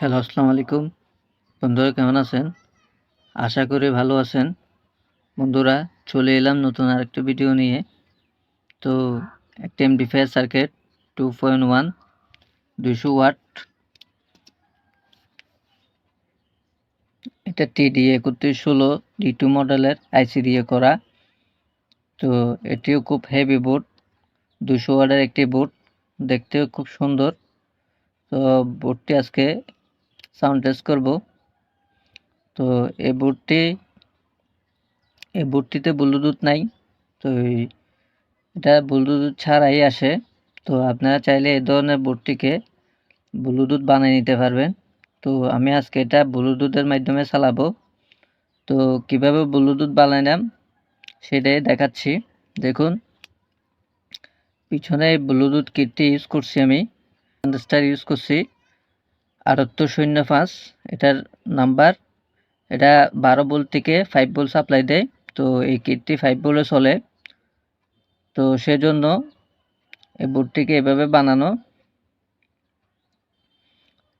Hello আসসালামু আলাইকুম বন্ধুরা, কেমন আছেন? আশা করি ভালো আছেন। বন্ধুরা, চলে এলাম নতুন আরেকটা ভিডিও নিয়ে। তো, একটা amplifier circuit two point one দুশো ওয়াট এটা টি টিডি একত্রিশ ষোলো ডি টু মডেলের আইসি দিয়ে করা। তো, এটিও খুব হেভি বোর্ড দুশো ওয়াটের একটি বোর্ড দেখতেও খুব সুন্দর। তো বোর্ডটি আজকে সাউন্ড টেস্ট করব। তো এই বোর্ডটি এই বোর্ডটিতে ব্লুটুথ নাই, তো এটা ব্লুটুথ ছাড়াই আসে। তো আপনারা চাইলে এই ধরনের বোর্ডটিকে ব্লুটুথ বানিয়ে নিতে পারবেন। তো আমি আজকে এটা ব্লুটুথের মাধ্যমে চালাবো। তো কীভাবে ব্লুটুথ বানাইলাম সেটাই দেখাচ্ছি। দেখুন, পিছনে ব্লুটুথ কিটটি ইউজ করছি আমি। স্টার ইউজ করছি। আটাত্তর শূন্য পাঁচ, এটার নাম্বার। এটা বারো বোল্ট থেকে ফাইভ বোল্ট সাপ্লাই দেয়, তো এই কিটটি ফাইভ বোল্টে চলে। তো সেজন্য এই বোর্ডটিকে এভাবে বানানো।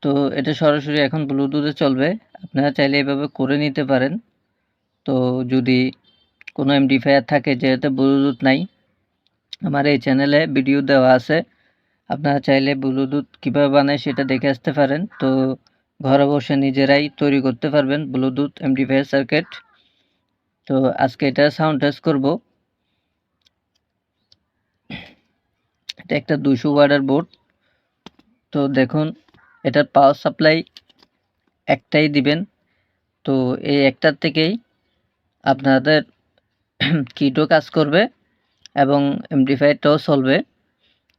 তো এটা সরাসরি এখন ব্লুটুথে চলবে। আপনারা চাইলে এভাবে করে নিতে পারেন। তো যদি কোনো এমডিফায়ার থাকে, যেহেতু ব্লুটুথ নাই, আমার এই চ্যানেলে ভিডিও দেওয়া আছে। আপনারা চাইলে ব্লুটুথ কীভাবে বানায় সেটা দেখে আসতে পারেন। তো ঘরে বসে নিজেরাই তৈরি করতে পারবেন ব্লুটুথ এমডিফায়ার সার্কিট। তো আজকে এটা সাউন্ড টেস্ট করব। এটা একটা দুশো ওয়ার্ডের বোর্ড। তো দেখুন, এটার পাওয়ার সাপ্লাই একটাই দিবেন। তো এই একটার থেকেই আপনাদের কিটও কাজ করবে এবং এমডিফায়ারটাও চলবে।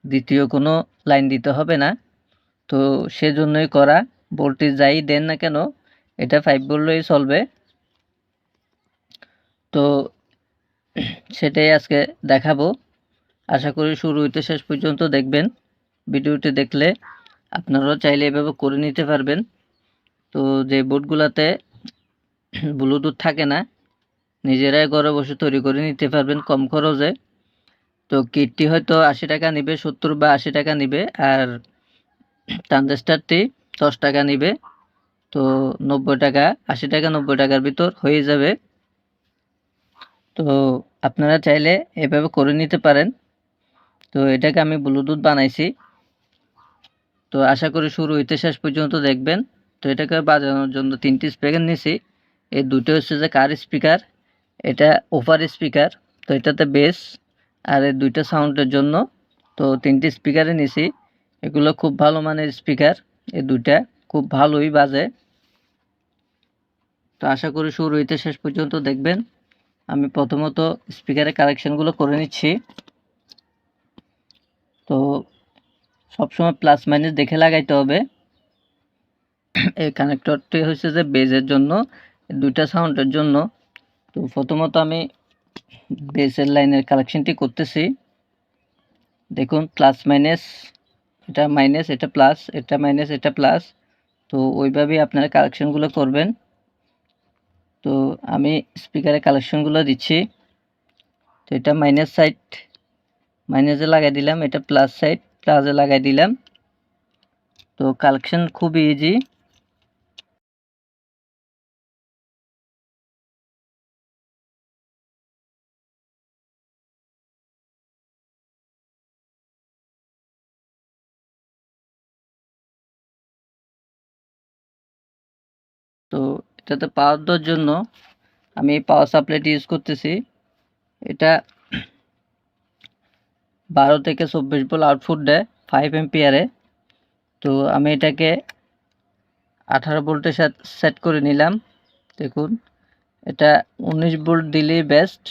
দ্বিতীয় কোনো লাইন দিতে হবে না। তো সেজন্যই করা, ভোল্টেজ যাই দেন না কেন, এটা ফাইভ বললেই চলবে। তো সেটাই আজকে দেখাবো। আশা করি শুরু হইতে শেষ পর্যন্ত দেখবেন। ভিডিওটি দেখলে আপনারাও চাইলে এভাবে করে নিতে পারবেন। তো যে বোর্ডগুলোতে ব্লুটুথ থাকে না, নিজেরাই ঘরে বসে তৈরি করে নিতে পারবেন কম খরচে। তো কিটটি হয়তো আশি টাকা নিবে, সত্তর বা আশি টাকা নিবে আর ট্রানজিস্টারটি দশ টাকা নিবে। তো নব্বই টাকা, আশি টাকা, নব্বই টাকার ভিতর হয়ে যাবে। তো আপনারা চাইলে এভাবে করে নিতে পারেন। তো এটাকে আমি ব্লুটুথ বানাইছি। তো আশা করি শুরু হইতে শেষ পর্যন্ত দেখবেন। তো এটাকে বাজানোর জন্য তিনটি স্পিকার নিছি। এই দুটো হচ্ছে যে কার স্পিকার, এটা ওভার স্পিকার। তো এটাতে বেস আর এই দুইটা সাউন্ডের জন্য তো তিনটি স্পিকারে নিছি। এগুলো খুব ভালো মানের স্পিকার, এই দুইটা। খুব ভালোই বাজে। তো আশা করি শুরু হইতে শেষ পর্যন্ত দেখবেন। আমি প্রথমত স্পিকারের কালেকশনগুলো করে নিচ্ছি। তো সবসময় প্লাস মাইনাস দেখে লাগাইতে হবে। এই কানেক্টরটি হচ্ছে যে বেজের জন্য, দুইটা সাউন্ডের জন্য। তো প্রথমত আমি বেসের লাইনের কালেকশনটি করতেছি। দেখুন, প্লাস, মাইনাস, এটা মাইনাস, এটা প্লাস, এটা মাইনাস, এটা প্লাস। তো ওইভাবেই আপনারা কালেকশনগুলো করবেন। তো আমি স্পিকারে কালেকশনগুলো দিচ্ছি। তো এটা মাইনাস সাইড, মাইনাসে লাগাই দিলাম, এটা প্লাস সাইড, প্লাসে লাগাই দিলাম। তো কালেকশন খুব ইজি তো এটাতে পাওয়ার দেওয়ার জন্য আমি পাওয়ার সাপ্লাইটি ইউজ করতেছি। এটা বারো থেকে চব্বিশ বল আউটপুট দেয় ফাইভ এমপিয়ারে তো আমি এটাকে আঠারো ভোল্টে সেট করে নিলাম। দেখুন, এটা উনিশ ভোল্ট দিলেই বেস্ট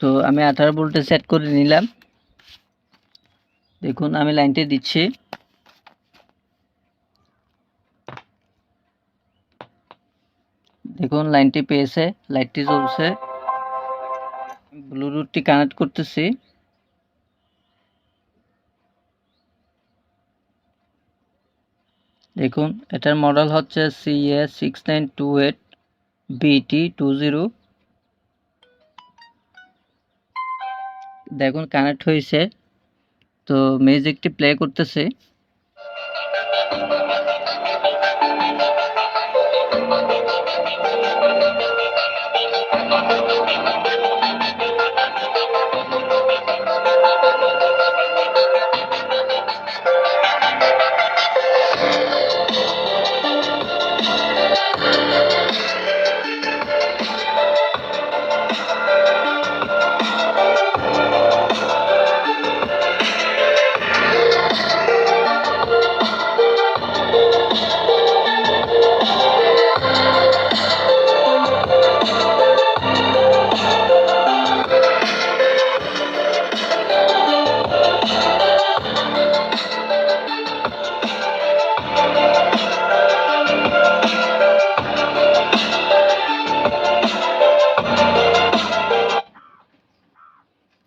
তো আমি আঠারো ভোল্টে সেট করে নিলাম। দেখুন, আমি লাইনটি দিচ্ছি। দেখুন লাইনটি পেয়েছে, লাইটটি জ্বলছে। ব্লুটুথটি কানেক্ট করতেছি। দেখুন, এটার মডেল হচ্ছে C A six nine two eight BT two zero দেখুন, কানেক্ট হয়েছে। তো মিউজিকটি প্লে করতেছে।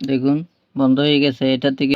দেখুন বন্ধ হয়ে গেছে। এটা থেকে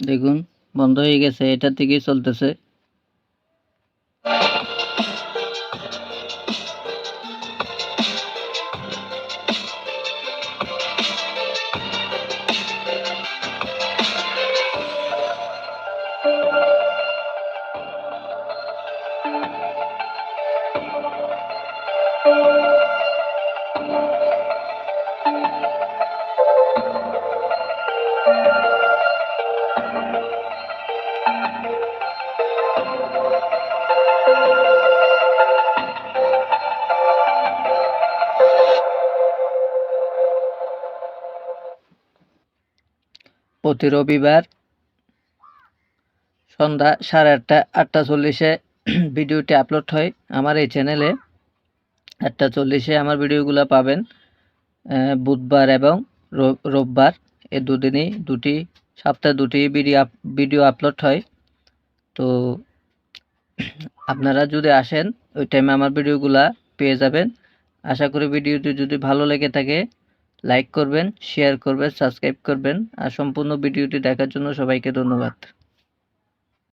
দেখুন বন্ধ হয়ে গেছে এটা থেকেই চলতেছে। প্রতি রবিবার সন্ধ্যা সাড়ে আটটা আটটা চল্লিশে ভিডিওটি আপলোড হয় আমার এই চ্যানেলে। আটটা চল্লিশে আমার ভিডিওগুলো পাবেন বুধবার এবং রব- রোববার। এই দুদিনই, দুটি, সপ্তাহে দুটি ভিডিও ভিডিও আপলোড হয়। তো আপনারা যদি আসেন, ওই টাইমে আমার ভিডিওগুলা পেয়ে যাবেন। আশা করি ভিডিওটি যদি ভালো লেগে থাকে লাইক করবেন শেয়ার করবেন সাবস্ক্রাইব করবেন। আর সম্পূর্ণ ভিডিওটি দেখার জন্য সবাইকে ধন্যবাদ।